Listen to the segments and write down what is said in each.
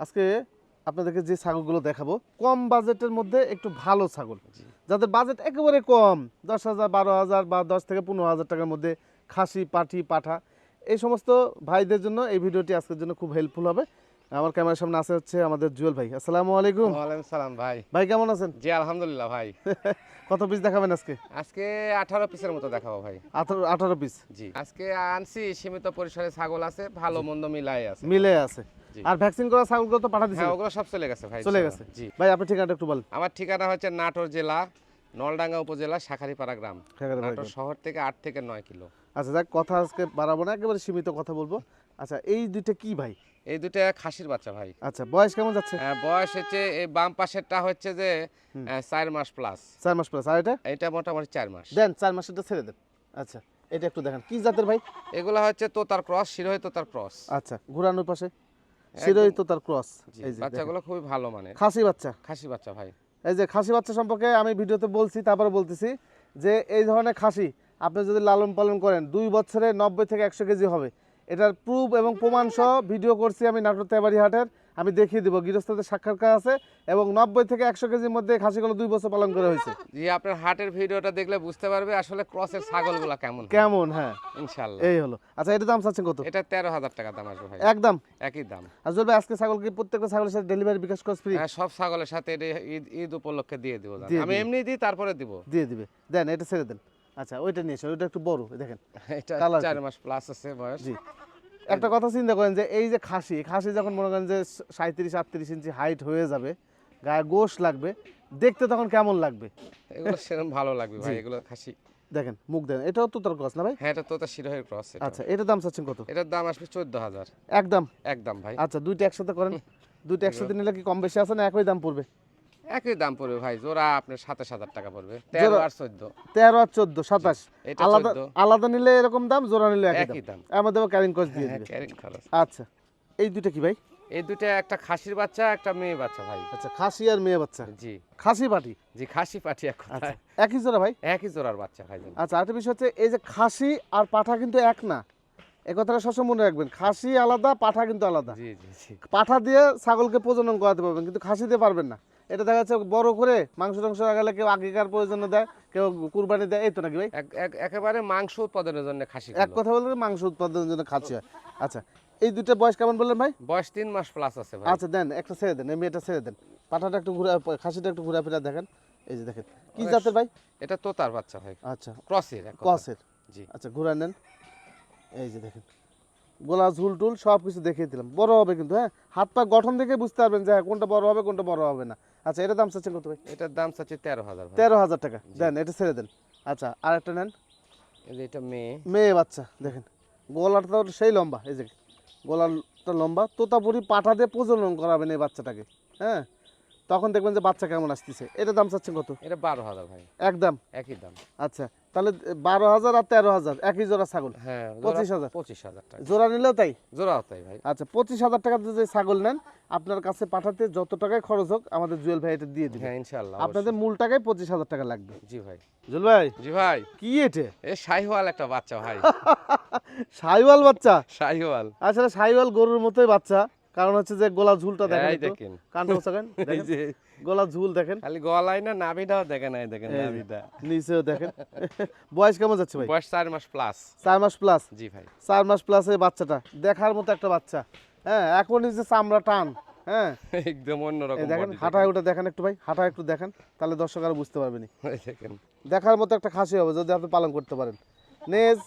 আজকে আপনাদেরকে যে ছাগলগুলো দেখাবো, কম বাজেটের মধ্যে একটু ভালো ছাগল। যাদের বাজেট একেবারে কম, দশ হাজার, বারো হাজার বা দশ থেকে পনেরো হাজার টাকার মধ্যে খাসি, পাঠি, পাঠা, এই সমস্ত ভাইদের জন্য এই ভিডিওটি আজকের জন্য খুব হেল্পফুল হবে। আমার ক্যামেরার সামনে আছে হচ্ছে আমাদের জুয়েল ভাই। আসসালামু আলাইকুম। ওয়ালাইকুম সালাম ভাই। ভাই কেমন আছেন? জি আলহামদুলিল্লাহ ভাই। কত পিস দেখাবেন আজকে? আজকে আঠারো পিসের মতো দেখাবো ভাই। আঠারো আঠারো পিস জি আজকে আনছি সীমিত পরিসরে ছাগল আছে ভালো মন্দ মিলাই আছে। মিলে আছে। আর ভ্যাকসিন করা ছাগলগুলো তো পাঠা দিচ্ছে হ্যাঁ ওগুলো সব চলে গেছে ভাই চলে গেছে। জি। ভাই আপনি ঠিকানাটা একটু বলেন। আমার ঠিকানা হচ্ছে নাটোর জেলা নলডাঙ্গা উপজেলা শাখারিপাড়া গ্রাম। ঠিকানা নাটোর শহর থেকে আট থেকে নয় কিলো। আচ্ছা যাক কথা আজকে বাড়াবো না একেবারে সীমিত কথা বলব। আচ্ছা এই দুইটা কি ভাই? এই দুটো খাসির বাচ্চা ভাই। আচ্ছা বয়স কেমন যাচ্ছে? আহ, বয়স হচ্ছে এই বাম পাশেরটা হচ্ছে যে আহ, চার মাস প্লাস চার মাস প্লাস আর এটা? এটা মোটামুটি চার মাস। দেন চার মাসেরটা ছেড়ে দেন। আচ্ছা এটা একটু দেখেন কি জাতের ভাই? এগুলো হচ্ছে তোতার ক্রস শিরোহী তোতার ক্রস। আচ্ছা ঘুরানোর পাশে? শিরোই তো তার ক্রস। এই যে। বাচ্চাগুলো খুবই ভালো মানে খাসি বাচ্চা? খাসি বাচ্চা ভাই। এই যে খাসি বাচ্চা সম্পর্কে আমি ভিডিওতে বলছি তারপরে বলতেছি যে এই ধরনের খাসি আপনি যদি লালন পালন করেন দুই বছরে নব্বই থেকে একশো কেজি হবে। এটার প্রুফ এবং প্রমাণ সহ ভিডিও করছি আমি নাটোর তেবারি হাটের আমি দেখিয়ে দিব গৃহস্থদের সাক্ষাৎকার আছে এবং নব্বই থেকে একশো কেজির মধ্যে খাসিগুলো দুই বছর পালন করা হয়েছে। জি আপনার হাটের ভিডিওটা দেখলে বুঝতে পারবে আসলে ক্রসের ছাগলগুলা কেমন কেমন হ্যাঁ। ইনশাল্লাহ এই হলো। আচ্ছা এটা দাম চাচ্ছেন কত? এটা তেরো হাজার টাকা দাম আসবে ভাই। একদম? একই দাম। আর ভাই আজকে ছাগল কি প্রত্যেকটা ছাগলের সাথে ডেলিভারি বিকাশ কস ফ্রি হ্যাঁ সব ছাগলের সাথে এটা ঈদ ঈদ উপলক্ষে দিয়ে দিব আমি এমনি দিই তারপরে দিব। দিয়ে দিবে। দেন এটা ছেড়ে দেন। আচ্ছা ওইটা নিয়ে এসো ওইটা একটু বড় দেখেন এটা চার মাস প্লাস আছে বয়স। জি। একটা কথা চিন্তা করেন যে এই যে খাসি খাসি যখন মনে করেন যে সাঁত্রিশ আটত্রিশ ইঞ্চি হাইট হয়ে যাবে গায়ে গোশ লাগবে দেখতে তখন কেমন লাগবে? এগুলো সেরকম ভালো লাগবে ভাই এগুলো খাসি। দেখেন মুখ দেন এটাও তো তোর ক্রস না ভাই? হ্যাঁ এটা তোতা শিরোহের ক্রস আচ্ছা এটার দাম চাচ্ছেন কত? এটার দাম আসবে চোদ্দ হাজার। একদম? একদম ভাই। আচ্ছা দুইটা একসাথে করেন দুইটা একসাথে নিলে কি কম বেশি আছে না একই দাম পড়বে? একই দাম পড়বে ভাই জোড়া আপনার সাতাশ হাজার টাকা পড়বে তেরো আর চোদ্দ। তেরো আর চোদ্দ সাতাশ। আলাদা আলাদা নিলে এরকম দাম জোড়া নিলে একই দাম। আমাদের ক্যারিং কস্ট দিয়ে দিবে। ক্যারিং খরচ আচ্ছা এই দুইটা কি ভাই? এই দুটো একটা খাসির বাচ্চা একটা মেয়ে বাচ্চা ভাই। আচ্ছা খাসি আর মেয়ে বাচ্চা। জি। খাসি পাটি জি খাসি পাঠি এক আচ্ছা একই জোড়া ভাই? একই জোড়ার বাচ্চা ভাই আচ্ছা আরেকটা বিষয় হচ্ছে এই যে খাসি আর পাঠা কিন্তু এক না। এ কথাটা সবসময় মনে রাখবেন খাসি আলাদা পাঠা কিন্তু আলাদা। জি জি। পাঠা দিয়ে ছাগলকে প্রজনন করাতে পারবেন কিন্তু খাসি দিয়ে পারবেন না। এটা দেখা যাচ্ছে বড় করে মাংস টাংস গেলে কেউ আগেকার প্রয়োজনে দেয় কেউ কুরবানি দেয় এই তো নাকি ভাই? এক- এক- একেবারে মাংস উৎপাদনের জন্য খাসি এক কথা বলতে মাংস উৎপাদনের জন্য খাসি হয়। আচ্ছা এই দুইটা বয়স কেমন বললেন ভাই? বয়স তিন মাস প্লাস আছে ভাই। আচ্ছা দেন একটা ছেড়ে দেন এই মেয়েটা ছেড়ে দেন। পাঠাটা একটু ঘুরে খাসিটা একটু ঘুরে ফিরে দেখেন। এই যে দেখেন কি জাতের ভাই? এটা তোতার বাচ্চা ভাই। আচ্ছা। ক্রসের ক্রসের জি। আচ্ছা ঘুরে নেন। এই যে দেখেন গোলা ঝুল টুল সব কিছু দেখিয়ে দিলাম। বড় হবে কিন্তু হ্যাঁ? হাত পা গঠন দেখে বুঝতে পারবেন যে হ্যাঁ, কোনটা বড় হবে কোনটা বড় হবে না। আচ্ছা এটা দাম চাচ্ছেন কত ভাই? এটার দাম চাচ্ছে তেরো হাজার তেরো হাজার টাকা। দেন এটা ছেড়ে দেন। আচ্ছা আর একটা নেন। এই যে এটা মেয়ে। মেয়ে বাচ্চা দেখেন। গলাটা তো সেই লম্বা এই যে। গলাটা লম্বা। তোতাপুরি পাঠা দিয়ে প্রজনন করাবেন এই বাচ্চাটাকে হ্যাঁ? তখন দেখবেন যে বাচ্চা কেমন আসতেছে। এটা দাম চাচ্ছেন কত? এটা বারো হাজার ভাই। একদম? একই দাম। আচ্ছা তাহলে বারো হাজার আর তেরো হাজার একই জোড়া ছাগল? হ্যাঁ পঁচিশ হাজার? পঁচিশ হাজার টাকা। জোড়া নিলেও তাই? জোড়াও তাই ভাই। আচ্ছা পঁচিশ হাজার টাকা যদি ছাগল নেন আপনার কাছে পাঠাতে যত টাকায় খরচ হোক আমাদের জুয়েল ভাই এটা দিয়ে দিবে। হ্যাঁ ইনশাল্লাহ আপনাদের মূল টাকায় পঁচিশ হাজার টাকা লাগবে। জি ভাই। জুয়েল ভাই? জি ভাই। কি এটা? এ শাহিওয়াল একটা বাচ্চা ভাই। সাইওয়াল বাচ্চা? শাহিওয়াল। আসলে সাইওয়াল গরুর মতোই বাচ্চা। কারণ হচ্ছে যে গোলা ঝুলটা দেখেন দেখেন। কানটা গোলা ঝুল দেখেন। খালি গলায় না নাভিটাও দেখেন এই দেখেন নাভিটা। নিচেও দেখেন। বয়স কেমন যাচ্ছে ভাই? বয়স চার মাস প্লাস চার মাস প্লাস জি ভাই। চার মাস প্লাস এই বাচ্চাটা। দেখার মতো একটা বাচ্চা। হ্যাঁ এখন যে চামড়া টান হ্যাঁ। একদম অন্যরকম দেখেন হাঁটায় ওটা দেখেন একটু ভাই হাঁটায় একটু দেখেন তাহলে দর্শক আর বুঝতে পারবেনি দেখেন। দেখার মতো একটা খাসি হবে যদি আপনি পালন করতে পারেন। নেজ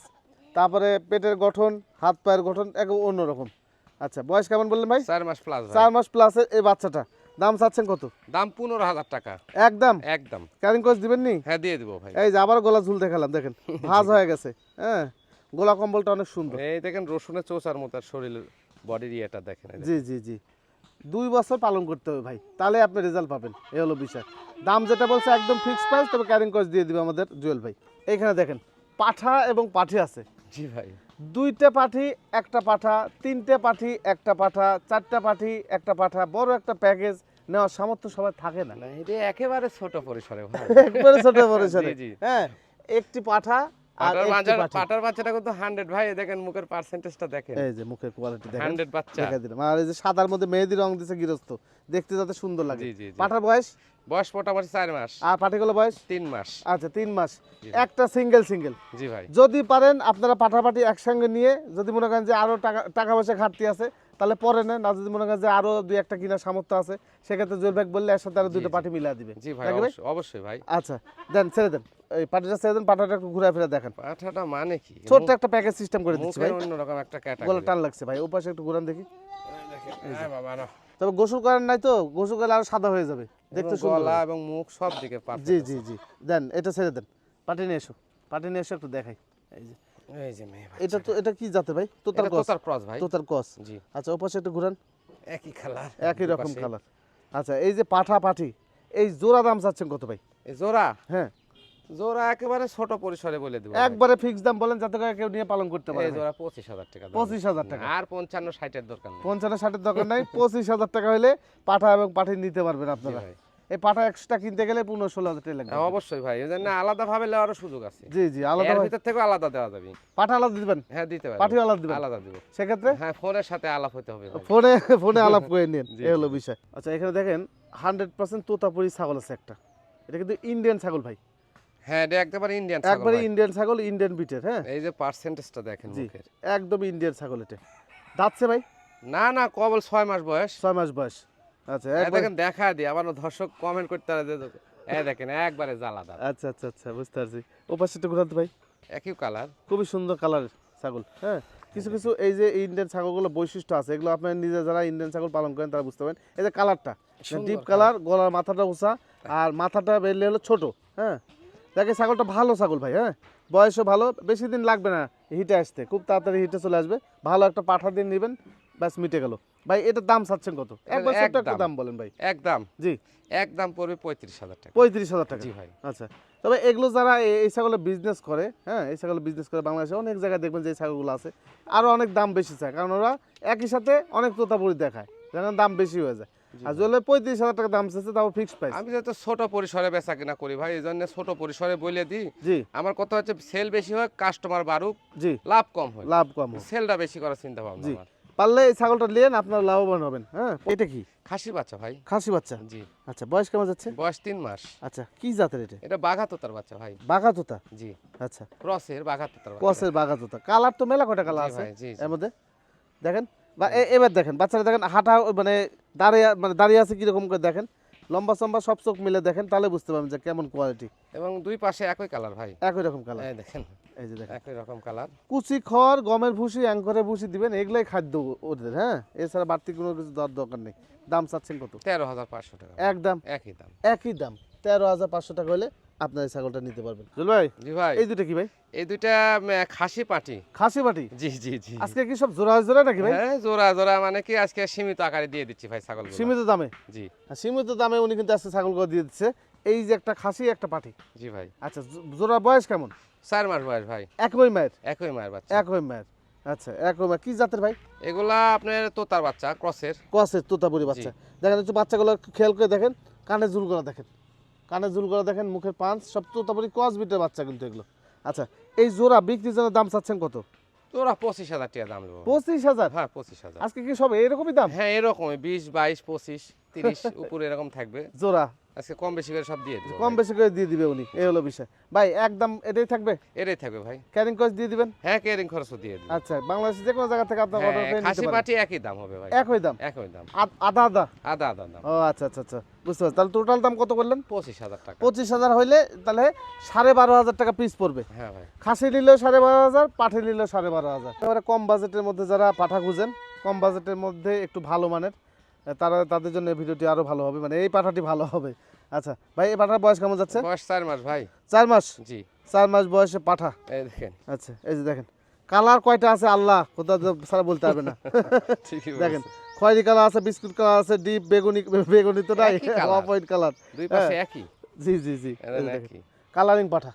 তারপরে পেটের গঠন হাত পায়ের গঠন এক অন্যরকম আচ্ছা বয়স কেমন বললেন ভাই? চার মাস প্লাস চার মাস প্লাসের এই বাচ্চাটা। দাম চাচ্ছেন কত? দাম পনেরো হাজার টাকা। একদম? একদম। ক্যারিং কোচ দিবেন নি হ্যাঁ দিয়ে দিব ভাই। এই যে আবার গোলা ঝুল দেখালাম দেখেন। ভাজ হয়ে গেছে হ্যাঁ? গোলা কম্বলটা অনেক সুন্দর। এই দেখেন রসুনের চোচার মতো আর শরীরের বডির ইয়েটা দেখেন জি জি জি। দুই বছর পালন করতে হবে ভাই তাহলে আপনি রেজাল্ট পাবেন এ হলো বিষয়। দাম যেটা বলছে একদম ফিক্সড প্রাইস তবে ক্যারিং কোচ দিয়ে দিবে আমাদের জুয়েল ভাই। এখানে দেখেন পাঠা এবং পাঠি আছে। জি ভাই। দুইটা পাঠি একটা পাঠা তিনটে পাঠি একটা পাঠা চারটা পাঠি একটা পাঠা বড় একটা প্যাকেজ নেওয়ার সামর্থ্য সবাই থাকে না। এটা একেবারে ছোট পরিসরে একবারে ছোট পরিসরে। হ্যাঁ একটি পাঠা আর পাটার বাচ্চাটা কিন্তু হান্ড্রেড ভাই দেখেন মুখের পার্সেন্টেজটা দেখেন। এই যে মুখের কোয়ালিটি দেখেন। হান্ড্রেড বাচ্চা। দিলাম। আর এই যে সাদার মধ্যে মেহেদি রং দিছে গৃহস্থ। দেখতে যাতে সুন্দর লাগে। পাঠার বয়স বয়স মোটামুটি চার মাস। আর পাঠিগুলো বয়স? তিন মাস। আচ্ছা তিন মাস। একটা সিঙ্গেল সিঙ্গেল জি ভাই। যদি পারেন আপনারা পাঠাপাঠি একসঙ্গে নিয়ে যদি মনে করেন যে আরও টাকা টাকা পয়সা ঘাটতি আছে তাহলে পরে নেন। না যদি মনে করেন যে আরও দুই একটা কিনার সামর্থ্য আছে সেক্ষেত্রে জোর ব্যাগ বললে এর সাথে আরও দুটো মিলা দিবে জি ভাই অবশ্যই- ভাই। আচ্ছা দেন ছেড়ে দেন। এই পাটিটা ছেড়ে দেন পাঠাটা একটু ঘুরে ফিরে দেখেন। পাঠাটা মানে কি? ছোট্ট একটা প্যাকেজ সিস্টেম করে দিচ্ছি ভাই। অন্যরকম একটা গলা টান লাগছে ভাই ওপাশে একটু ঘুরান দেখি। বাবা তবে গোসল করেন নাই তো গোসল করলে আরও সাদা হয়ে যাবে। দেখতে গলা এবং মুখ সব দিকে জি জি জি। দেন এটা ছেড়ে দেন। পাটি নিয়ে এসো। পাটি নিয়ে এসো একটু দেখাই। এই যে। এই যে মেয়ে এটা তো এটা কি জাতে ভাই? তোতার কস তোতার ক্রস ভাই। তোতার কস জি। আচ্ছা ওপাশে একটু ঘুরান। একই কালার একই রকম কালার আচ্ছা এই যে পাঠা পাঠি এই জোড়া দাম চাচ্ছেন কত ভাই? এই জোড়া? হ্যাঁ। জোড়া একেবারে ছোট পরিসরে বলে দেবো একবারে ফিক্স দাম বলেন যাতে করে কেউ নিয়ে পালন করতে পারে এই জোড়া পঁচিশ হাজার টাকা দাম। পঁচিশ হাজার টাকা। আর পঞ্চান্ন ষাটের দরকার নেই। পঞ্চান্ন ষাটের দরকার নাই পঁচিশ হাজার টাকা হলে পাঠা এবং পাঠি নিতে পারবেন আপনারা। এই পাঠা এক্সট্রা কিনতে গেলে পনেরো ষোলো হাজার টাকা লাগবে। হ্যাঁ, অবশ্যই ভাই। এই জন্য আলাদা ভাবে নেওয়ারও সুযোগ আছে। জি জি আলাদা ভিতর থেকেও আলাদা দেওয়া যাবে। পাঠা আলাদা দিবেন? হ্যাঁ দিতে পারি পাঠিও আলাদা দিবেন? আলাদা দিব। সেক্ষেত্রে? হ্যাঁ ফোনের সাথে আলাপ হতে হবে ফোনে ফোনে আলাপ করে নিন এই হলো বিষয়। আচ্ছা এখানে দেখেন হান্ড্রেড পার্সেন্ট তোতাপুরি ছাগল আছে একটা। এটা কিন্তু ইন্ডিয়ান ছাগল ভাই। হ্যাঁ এটা একেবারে ইন্ডিয়ান একবারে ইন্ডিয়ান ছাগল ইন্ডিয়ান বিটের হ্যাঁ? এই যে পার্সেন্টেজটা দেখেন মুখের। একদম ইন্ডিয়ান ছাগল এটা। দাঁতছে ভাই? না না কবল ছয় মাস বয়স। ছয় মাস বয়স। আচ্ছা দেখেন দেখা আবার দর্শক কমেন্ট করতে পারে যে এই দেখেন একবারে জ্বালা দাঁত। আচ্ছা আচ্ছা আচ্ছা বুঝতে পারছি। ও পাশে একটু ঘুরাতে ভাই। একই কালার খুবই সুন্দর কালার ছাগল হ্যাঁ? কিছু কিছু এই যে ইন্ডিয়ান ছাগলগুলো বৈশিষ্ট্য আছে এগুলো আপনার নিজে যারা ইন্ডিয়ান ছাগল পালন করেন তারা বুঝতে পারেন। এই যে কালারটা ডিপ কালার গলার মাথাটা উঁচা আর মাথাটা বেরলে হলো ছোট হ্যাঁ? দেখে ছাগলটা ভালো ছাগল ভাই হ্যাঁ? বয়সও ভালো বেশি দিন লাগবে না হিটে আসতে খুব তাড়াতাড়ি হিটে চলে আসবে। ভালো একটা পাঠা দিন নেবেন ব্যাস মিটে গেল। ভাই এটার দাম চাচ্ছেন কত? একবার ছোট্ট একটা। দাম বলেন ভাই। একদম। জি। একদম পড়বে পঁয়ত্রিশ হাজার টাকা। পঁয়ত্রিশ হাজার টাকা। জি ভাই। আচ্ছা। তবে এগুলো যারা এই ছাগলের বিজনেস করে হ্যাঁ এই ছাগলের বিজনেস করে বাংলাদেশে অনেক জায়গায় দেখবেন যে এই ছাগলগুলো আছে। আরও অনেক দাম বেশি চায় কারণ ওরা একই সাথে অনেক তোতাপুরি দেখায় যেখানে দাম বেশি হয়ে যায়। আর যদি পঁয়ত্রিশ হাজার টাকা দাম চাচ্ছে তাও ফিক্সড প্রাইস আমি যেহেতু ছোট পরিসরে বেচা কিনা করি ভাই এই জন্য ছোট পরিসরে বলে দিই। জি। আমার কথা হচ্ছে সেল বেশি হয় কাস্টমার বাড়ুক জি। লাভ কম হয়। লাভ কম হোক। সেলটা বেশি করার চিন্তা ভাবনা জি। পারলে এই ছাগলটা নিয়েন আপনার লাভবান হবেন হ্যাঁ? এটা কি? খাসি বাচ্চা ভাই। খাসি বাচ্চা? জি। আচ্ছা বয়স কেমন যাচ্ছে? বয়স তিন মাস। আচ্ছা কি জাতের এটা? এটা বাঘা তোতার বাচ্চা ভাই। বাঘা তোতা জি। আচ্ছা। ক্রসের বাঘা তোতার বাচ্চা বাঘা তোতা কালার তো মেলা কটা কালার আছে। এর মধ্যে? দেখেন। বা এবার দেখেন বাচ্চারা দেখেন হাঁটা মানে দাঁড়িয়ে মানে দাঁড়িয়ে আছে কীরকম করে দেখেন। লম্বা চম্বা সব চোখ মিলে দেখেন তাহলে বুঝতে পারবেন যে কেমন কোয়ালিটি এবং দুই পাশে একই কালার ভাই। একই রকম কালার দেখেন। এই যে দেখেন। একই রকম কালার কুচি খড় গমের ভুসি অ্যাঙ্করের ভুসি দিবেন এগুলাই খাদ্য ওদের হ্যাঁ? এছাড়া বাড়তি কোনো কিছু দেওয়ার দরকার নেই। দাম চাচ্ছেন কত? তেরো হাজার পাঁচশো টাকা। একদম। একই দাম। একই দাম। তেরো হাজার পাঁচশো টাকা হলে আপনার এই ছাগলটা নিতে পারবেন। ভাই জি ভাই। এই দুটো কি ভাই? এই দুইটা খাসি পাটি। খাসি বাটি জি জি জি। আজকে কি সব জোড়া জোড়া নাকি ভাই? হ্যাঁ জোড়া জোড়া মানে কি আজকে সীমিত আকারে দিয়ে দিচ্ছি ভাই ছাগল সীমিত দামে? জি। সীমিত দামে উনি কিন্তু আজকে ছাগলগুলো দিয়ে দিচ্ছে। এই যে একটা খাসি একটা পাঠি জি ভাই। আচ্ছা জোড়া বয়স কেমন? চার মাস বয়স ভাই। একই মায়ের? একই মায়ের বাচ্চা। একই মায়ের। আচ্ছা একই মায়ের। কি জাতের ভাই? এগুলা আপনার তোতার বাচ্চা ক্রসের। কসের তোতাপুরি বাচ্চা। দেখেন একটু বাচ্চাগুলো খেয়াল করে দেখেন কানে ঝুলগুলো দেখেন। কানে ঝুলগুলো দেখেন মুখের পাঁচ সব তোতাপুরি কস বিটের বাচ্চা কিন্তু এগুলো। আচ্ছা এই জোড়া বিক্রির জন্য দাম চাচ্ছেন কত? তোরা পঁচিশ হাজার টাকা দাম দেবো পঁচিশ হাজার? হ্যাঁ পঁচিশ হাজার। আজকে কি সব এরকমই দাম? হ্যাঁ এরকমই বিশ বাইশ পঁচিশ তিরিশ উপরে এরকম থাকবে। জোড়া। আজকে কম বেশি করে সব দিয়ে দেবো কম বেশি করে দিয়ে দিবে উনি এই হলো বিষয়। ভাই একদম এটাই থাকবে? এটাই থাকবে ভাই। ক্যারিং দিয়ে দিবেন? হ্যাঁ কেয়ারিং খরচও দিয়ে আচ্ছা বাংলাদেশে যে কোনো জায়গা থেকে আপনার অর্ডার হ্যাঁ, নিতে পারেন। পাটি একই দাম হবে ভাই। একই দাম? একই দাম। আদ- আধা আধা? আদা আদা দাম। ও আচ্ছা আচ্ছা আচ্ছা। বুঝতে পারছি। তাহলে টোটাল দাম কত বললেন? পঁচিশ হাজার টাকা। পঁচিশ হাজার হইলে তাহলে সাড়ে বারো হাজার টাকা পিস পড়বে। হ্যাঁ ভাই। খাসি নিলেও সাড়ে বারো হাজার পাঠে নিলেও সাড়ে বারো হাজার। এবারে কম বাজেটের মধ্যে যারা পাঠা খুঁজেন কম বাজেটের মধ্যে একটু ভালো মানের তারা তাদের জন্য ভিডিওটি আরও ভালো হবে। মানে এই পাঠাটি ভালো হবে। আচ্ছা ভাই এই পাঠার বয়স কেমন যাচ্ছে? বয়স চার মাস ভাই। চার মাস? জি। চার মাস বয়সে পাঠা? এই দেখেন। আচ্ছা এই যে দেখেন। কালার কয়টা আছে? আল্লাহ কোথাও সারা বলতে পারবে না। দেখেন। খয়েরি কালার আছে বিস্কুট কালার আছে ডিপ বেগুনি বেগুনি তো নাই অফ হোয়াইট কালার। দুই পাশে হ্যাঁ। একই? জি জি জি। কালারিং পাঠা।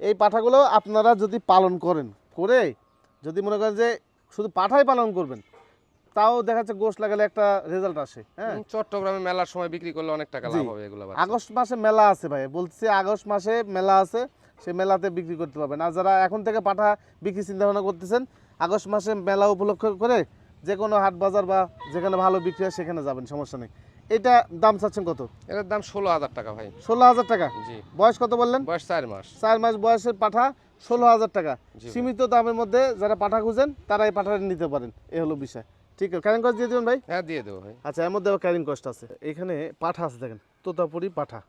এই পাঠাগুলো আপনারা যদি পালন করেন করে যদি মনে করেন যে শুধু পাঠাই পালন করবেন তাও দেখা যাচ্ছে গোশ লাগালে একটা রেজাল্ট আসে হ্যাঁ। চট্টগ্রামে মেলার সময় বিক্রি করলে অনেক টাকা লাভ হবে এগুলো। আগস্ট মাসে মেলা আছে ভাই বলছি আগস্ট মাসে মেলা আছে সেই মেলাতে বিক্রি করতে পারবেন। আর যারা এখন থেকে পাঠা বিক্রি চিন্তা ভাবনা করতেছেন আগস্ট মাসে মেলা উপলক্ষ করে যে কোনো হাট বাজার বা যেখানে ভালো বিক্রি হয় সেখানে যাবেন সমস্যা নেই। এটা দাম চাচ্ছেন কত? এটার দাম ষোলো হাজার টাকা ভাই। ষোলো হাজার টাকা? জি। বয়স কত বললেন? বয়স চার মাস। চার মাস বয়সের পাঠা ষোলো হাজার টাকা। সীমিত দামের মধ্যে যারা পাঠা খুঁজেন তারা এই পাঠাটা নিতে পারেন। এই হলো বিষয়। ঠিক আছে ক্যারিং কস্ট দিয়ে দেবেন ভাই? হ্যাঁ দিয়ে দেবো ভাই। আচ্ছা এর মধ্যে ক্যারিং কস্ট আছে। এখানে পাঠা আছে দেখেন তোতাপুরি পাঠা।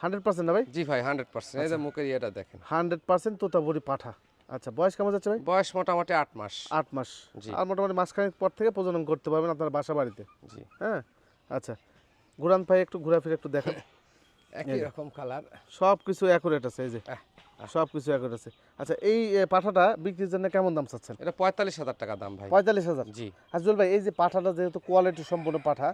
হান্ড্রেড পার্সেন্ট না ভাই? জি ভাই হান্ড্রেড পার্সেন্ট এই যে মুখের ইয়েটা দেখেন। হান্ড্রেড পার্সেন্ট তোতাপুরি পাঠা। আচ্ছা বয়স কেমন যাচ্ছে ভাই? বয়স মোটামুটি আট মাস। আট মাস। জি। আর মোটামুটি মাসখানেক পর থেকে প্রজনন করতে পারবেন আপনার বাসা বাড়িতে। জি। হ্যাঁ? আচ্ছা ঘুরান ভাই একটু ঘোরাফিরে একটু দেখেন। একই রকম কালার সব কিছু অ্যাকুরেট আছে এই যে। সব কিছু অ্যাকুরেট আছে। আচ্ছা এই পাঠাটা বিক্রির জন্য কেমন দাম চাচ্ছেন? এটা পঁয়তাল্লিশ হাজার টাকা দাম ভাই। পঁয়তাল্লিশ হাজার? জি। আজল ভাই এই যে পাঠাটা যেহেতু কোয়ালিটি সম্পূর্ণ পাঠা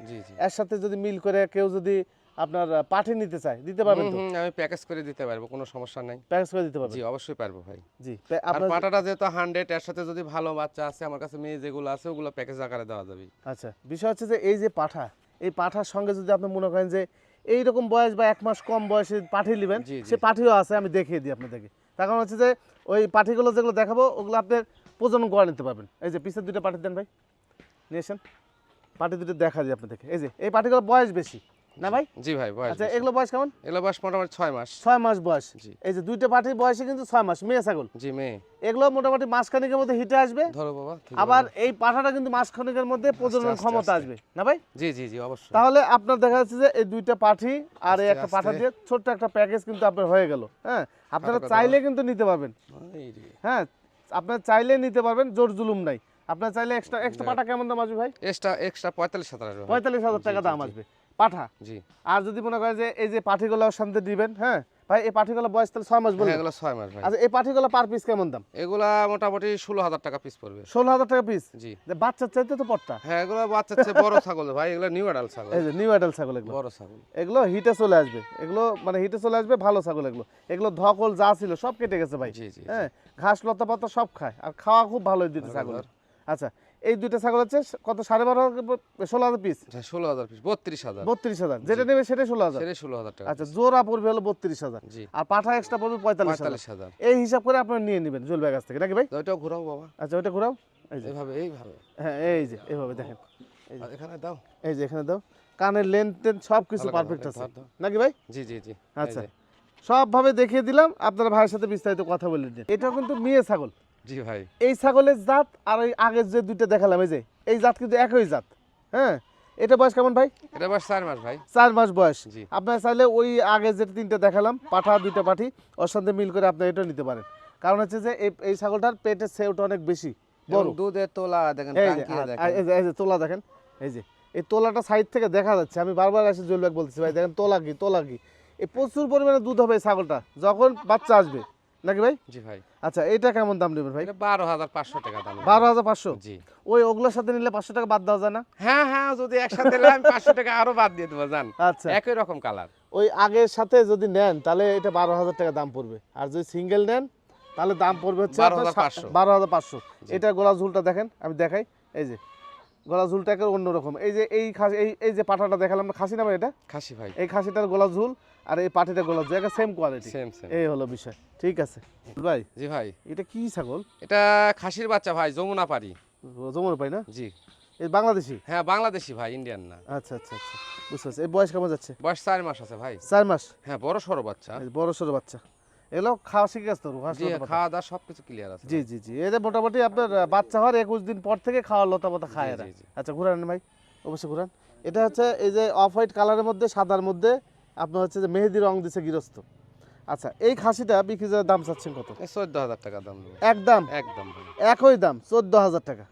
এর সাথে যদি মিল করে কেউ যদি আপনার আহ, পাঠি নিতে চায় দিতে পারবেন তো? আমি প্যাকেজ করে দিতে পারব কোনো সমস্যা নাই। প্যাকেজ করে দিতে পারবেন? জি অবশ্যই পারব ভাই। জি আর আপনার পাটাটা যেহেতু হান্ড্রেড এর সাথে যদি ভালো বাচ্চা আছে আমার কাছে মেয়ে যেগুলো আছে ওগুলো প্যাকেজ আকারে দেওয়া যাবে। আচ্ছা বিষয় হচ্ছে যে এই যে পাঠা এই পাঠার সঙ্গে যদি আপনি মনে করেন যে এই রকম বয়স বা এক মাস কম বয়সে পাঠি নেবেন। সে পাঠিও আছে আমি দেখিয়ে দিই আপনাদেরকে। তার কারণ হচ্ছে যে ওই পাঠিগুলো যেগুলো দেখাবো ওগুলো আপনার প্রজনন করে নিতে পারবেন। এই যে পিছের দুটো পাঠি দেন ভাই নিয়ে এসেন পাঠি দুটো দেখা দিই আপনাদেরকে। এই যে এই পাঠিগুলো বয়স বেশি। না ভাই? জি ভাই বয়স আচ্ছা এগুলো বয়স কেমন? এগুলো বয়স মোটামুটি ছয় মাস। ছয় মাস বয়স। জি। এই যে দুইটা পাঠির বয়সে কিন্তু ছয় মাস মেয়ে ছাগল? জি মেয়ে। এগুলো মোটামুটি মাসখানিকের মধ্যে হিটে আসবে। ধরো বাবা আবার এই পাঠাটা কিন্তু মাসখানিকের মধ্যে প্রজনন ক্ষমতা আসবে। না ভাই? জি জি জি অবশ্যই। তাহলে আপনার দেখা যাচ্ছে যে এই দুইটা পাঠি আর এই একটা পাঠা দিয়ে ছোট্ট একটা প্যাকেজ কিন্তু আপনার হয়ে গেল হ্যাঁ? আপনারা চাইলে কিন্তু নিতে পারবেন। হ্যাঁ আপনার চাইলে নিতে পারবেন জোর জুলুম নাই। আপনার চাইলে এক্সট্রা এক্সট্রা পাঠা কেমন দাম আসবে ভাই? এক্সট্রা এক্সট্রা পঁয়তাল্লিশ হাজার আসবে। পঁয়তাল্লিশ হাজার টাকা দাম আসবে। পাঠা। জি। আর যদি মনে করেন যে এই যে পাঠিগুলো সামনে দিবেন হ্যাঁ? ভাই এই পাঠিগুলো বয়স তাহলে ছয় মাস হ্যাঁ বলবেন এগুলো ছয় মাস ভাই। আচ্ছা এই পাঠিগুলো পার পিস কেমন দাম? এগুলা মোটামুটি ষোলো হাজার টাকা পিস পড়বে। ষোলো হাজার টাকা পিস জি। যে বাচ্চার চাইতে তো পট্টা হ্যাঁ এগুলো বাচ্চা চেয়ে বড় ছাগল ভাই এগুলো নিউ অ্যাডাল ছাগল। এই যে নিউ অ্যাডাল ছাগল এগুলো। বড় ছাগল। এগুলো হিটে চলে আসবে। এগুলো মানে হিটে চলে আসবে ভালো ছাগল এগুলো। এগুলো ধকল যা ছিল সব কেটে গেছে ভাই। জি জি হ্যাঁ ঘাস লতা পাতা সব খায়। আর খাওয়া খুব ভালোই দিতে ছাগল। আচ্ছা এই দুইটা ছাগল হচ্ছে কত সাড়ে বারো ষোলো হাজার পিস হ্যাঁ ষোলো হাজার পিস বত্রিশ হাজার। বত্রিশ হাজার। যেটা নেবে সেটাই ষোলো হাজার। ষোলো হাজার টাকা আচ্ছা জোড়া পড়বে হলো বত্রিশ হাজার। আর পাঠা এক্সট্রা পড়বে পঁয়তাল্লিশ হাজার। এই হিসাব করে আপনারা নিয়ে নেবেন জুয়েল কাছ থেকে। নাকি ভাই? ওইটাও ঘুরাও বাবা। আচ্ছা ওইটা ঘুরাও? এই যে। এইভাবে এইভাবে। হ্যাঁ এই যে এইভাবে দেখেন। এখানে দাও। এই যে এখানে দাও। কানের লেন টেন সব কিছু পারফেক্ট আছে। নাকি ভাই? জি জি জি। আচ্ছা। সবভাবে দেখিয়ে দিলাম আপনারা ভাইয়ের সাথে বিস্তারিত কথা বলে দিন এটাও কিন্তু মেয়ে ছাগল। জি ভাই। এই ছাগলের জাত আর ওই আগের যে দুইটা দেখালাম এই যে এই জাত কিন্তু একই জাত হ্যাঁ? এটা বয়স কেমন ভাই? এটা বয়স চার মাস ভাই। চার মাস বয়স। আপনার চাইলে ওই আগে যে তিনটা দেখালাম পাঠা দুইটা পাঠি ওর সাথে মিল করে আপনি এটা নিতে পারেন। কারণ হচ্ছে যে এই ছাগলটার পেটের সেওটা অনেক বেশি বড়। দুধের তোলা দেখেন এই যে তোলা দেখেন এই যে এই তোলাটা সাইড থেকে দেখা যাচ্ছে আমি বারবার এসে জুয়েলবাগ বলতেছি ভাই দেখেন তোলা কি তোলা কি। এই প্রচুর পরিমাণে দুধ হবে এই ছাগলটা যখন বাচ্চা আসবে। নাকি ভাই? জি ভাই। আচ্ছা এইটা কেমন দাম নেবেন ভাই? বারো হাজার পাঁচশো টাকা দাম বারো হাজার পাঁচশো? জি। ওই ওগুলোর সাথে নিলে পাঁচশো টাকা বাদ দেওয়া যায় না? হ্যাঁ হ্যাঁ যদি একসাথে আমি পাঁচশো টাকা আরও বাদ দিয়ে দেবো জান। আচ্ছা। একই রকম কালার। ওই আগের সাথে যদি নেন তাহলে এটা বারো হাজার টাকা দাম পড়বে। আর যদি সিঙ্গেল নেন তাহলে দাম পড়বে হচ্ছে বারো হাজার পাঁচশো। এটা গোলা ঝুলটা দেখেন আমি দেখাই। এই যে গলা ঝুলটা অন্যরকম। এই যে এই খাসি এই এই যে পাঠাটা দেখালাম না খাসি নামে এটা? খাসি ভাই। এই খাসিটার গোলা ঝুল আর এই পাঠিটার গোলা ঝুল একটা সেম কোয়ালিটি সেম সেম এই হলো বিষয়। ঠিক আছে। ভাই জি ভাই। এটা কি ছাগল? এটা খাসির বাচ্চা ভাই যমুনা পারি জমর পাই না? জি। এই বাংলাদেশি? হ্যাঁ বাংলাদেশি ভাই ইন্ডিয়ান না। আচ্ছা আচ্ছা আচ্ছা। বুঝতে পারছি। এই বয়স কেমন যাচ্ছে? বয়স চার মাস আছে ভাই। চার মাস? হ্যাঁ বড় সড়ো বাচ্চা। এই বড় সড়ো বাচ্চা। এগুলো খাওয়া শিখে গেছে জি খাওয়া দাওয়া সবকিছু ক্লিয়ার আছে জি জি জি। এদের মোটামুটি আপনার বাচ্চা হওয়ার একুশ দিন পর থেকে খাওয়ার লতা পাতা খায় এরা। আচ্ছা ঘুরান ভাই। অবশ্যই ঘুরান। এটা হচ্ছে এই যে অফ হোয়াইট কালারের মধ্যে সাদার মধ্যে আপনার হচ্ছে যে মেহেদি রং দিছে গৃহস্থ। আচ্ছা এই খাসিটা বিক্রি দাম চাচ্ছেন কত? চোদ্দ হাজার টাকা দাম। একদম? একদম একই দাম চোদ্দ হাজার টাকা।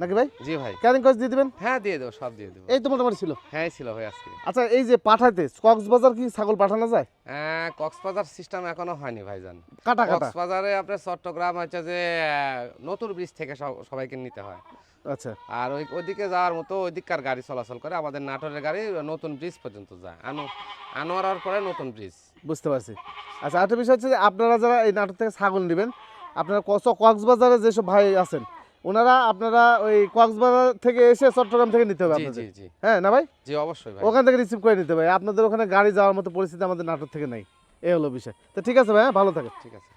নাকি ভাই? জি ভাই। ক্যারিং কস্ট দিয়ে দিবেন? হ্যাঁ দিয়ে দেবো সব দিয়ে দেবো। এই তো মোটামুটি ছিল। হ্যাঁ ছিল ভাই আজকে। আচ্ছা এই যে পাঠাইতে কক্সবাজার কি ছাগল পাঠানো যায়? আহ, কক্সবাজার সিস্টেম এখনও হয়নি ভাইজান। কাটা কাটা। কক্সবাজারে আপনার চট্টগ্রাম হচ্ছে যে নতুন ব্রিজ থেকে সবাইকে নিতে হয়। আচ্ছা। আর ওই ওইদিকে যাওয়ার মতো ওইদিককার গাড়ি চলাচল করে আমাদের নাটোরের গাড়ি নতুন ব্রিজ পর্যন্ত যায়। আনো আনোয়ারার পরে নতুন ব্রিজ বুঝতে পারছি। আচ্ছা একটা বিষয় হচ্ছে আপনারা যারা এই নাটোর থেকে ছাগল নেবেন আপনারা কক্সবাজারে যেসব ভাই আছেন ওনারা আপনারা ওই কক্সবাজার থেকে এসে চট্টগ্রাম থেকে নিতে হবে আপনাদের। হ্যাঁ না ভাই? জি অবশ্যই ভাই। ওখান থেকে রিসিভ করে নিতে হবে আপনাদের ওখানে গাড়ি যাওয়ার মতো পরিস্থিতি আমাদের নাটক থেকে নাই। এ হলো বিষয়। তো ঠিক আছে ভাই হ্যাঁ, ভালো থাকে ঠিক আছে।